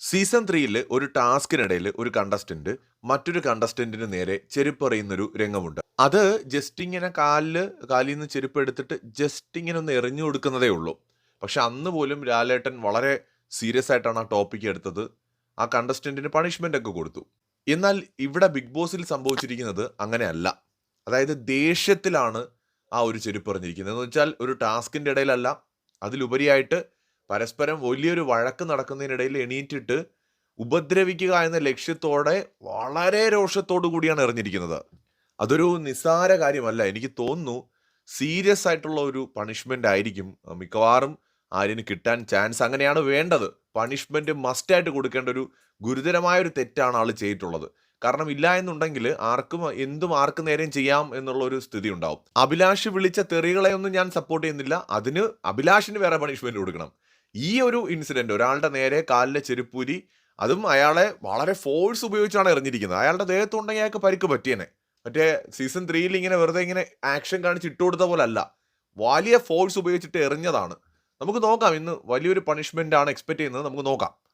Season ത്രീയിൽ ഒരു ടാസ്കിനിടയിൽ ഒരു കണ്ടസ്റ്റന്റ് മറ്റൊരു കണ്ടസ്റ്റന്റിന് നേരെ ചെരുപ്പറിയുന്നൊരു രംഗമുണ്ട്. അത് ജസ്റ്റ് ഇങ്ങനെ കാലിൽ കാലിൽ നിന്ന് ചെരുപ്പ് എടുത്തിട്ട് ജസ്റ്റ് ഇങ്ങനെ ഒന്ന് എറിഞ്ഞു കൊടുക്കുന്നതേ ഉള്ളൂ. പക്ഷെ അന്ന് പോലും ലാലേട്ടൻ വളരെ സീരിയസ് ആയിട്ടാണ് ആ ടോപ്പിക് എടുത്തത്. ആ കണ്ടസ്റ്റന്റിന് പണിഷ്മെന്റ് ഒക്കെ കൊടുത്തു. എന്നാൽ ഇവിടെ ബിഗ് ബോസിൽ സംഭവിച്ചിരിക്കുന്നത് അങ്ങനെയല്ല. അതായത് ദേഷ്യത്തിലാണ് ആ ഒരു ചെരുപ്പ് എന്ന് വെച്ചാൽ ഒരു ടാസ്കിന്റെ ഇടയിലല്ല അതിലുപരിയായിട്ട് പരസ്പരം വലിയൊരു വഴക്ക് നടക്കുന്നതിനിടയിൽ എണീറ്റിട്ട് ഉപദ്രവിക്കുക എന്ന ലക്ഷ്യത്തോടെ വളരെ രോഷത്തോടു കൂടിയാണ് എറിഞ്ഞിരിക്കുന്നത്. അതൊരു നിസ്സാര കാര്യമല്ല. എനിക്ക് തോന്നുന്നു സീരിയസ് ആയിട്ടുള്ള ഒരു പണിഷ്മെന്റ് ആയിരിക്കും. മിക്കവാറും ആര്യന് കിട്ടാൻ ചാൻസ് അങ്ങനെയാണ് വേണ്ടത്. പണിഷ്മെന്റ് മസ്റ്റായിട്ട് കൊടുക്കേണ്ട ഒരു ഗുരുതരമായ ഒരു തെറ്റാണ് ആൾ ചെയ്തിട്ടുള്ളത്. കാരണം ഇല്ല എന്നുണ്ടെങ്കിൽ ആർക്കും എന്തും ആർക്ക് നേരെയും ചെയ്യാം എന്നുള്ള ഒരു സ്ഥിതി ഉണ്ടാവും. അഭിലാഷ് വിളിച്ച തെറികളെ ഒന്നും ഞാൻ സപ്പോർട്ട് ചെയ്യുന്നില്ല. അതിന് അഭിലാഷിന് വേറെ പണിഷ്മെന്റ് കൊടുക്കണം. ഈ ഒരു ഇൻസിഡന്റ് ഒരാളുടെ നേരെ കാലിലെ ചെരുപ്പൂരി അതും അയാളെ വളരെ ഫോഴ്സ് ഉപയോഗിച്ചാണ് എറിഞ്ഞിരിക്കുന്നത്. അയാളുടെ ദേഹത്തുണ്ടെങ്കിൽ അയാൾക്ക് പരിക്ക് പറ്റിയേനെ. മറ്റേ സീസൺ ത്രീയിൽ ഇങ്ങനെ വെറുതെ ഇങ്ങനെ ആക്ഷൻ കാണിച്ച് ഇട്ടുകൊടുത്ത പോലെ അല്ല വലിയ ഫോഴ്സ് ഉപയോഗിച്ചിട്ട് എറിഞ്ഞതാണ്. നമുക്ക് നോക്കാം ഇന്ന് വലിയൊരു പണിഷ്മെന്റ് ആണ് എക്സ്പെക്ട് ചെയ്യുന്നത്. നമുക്ക് നോക്കാം.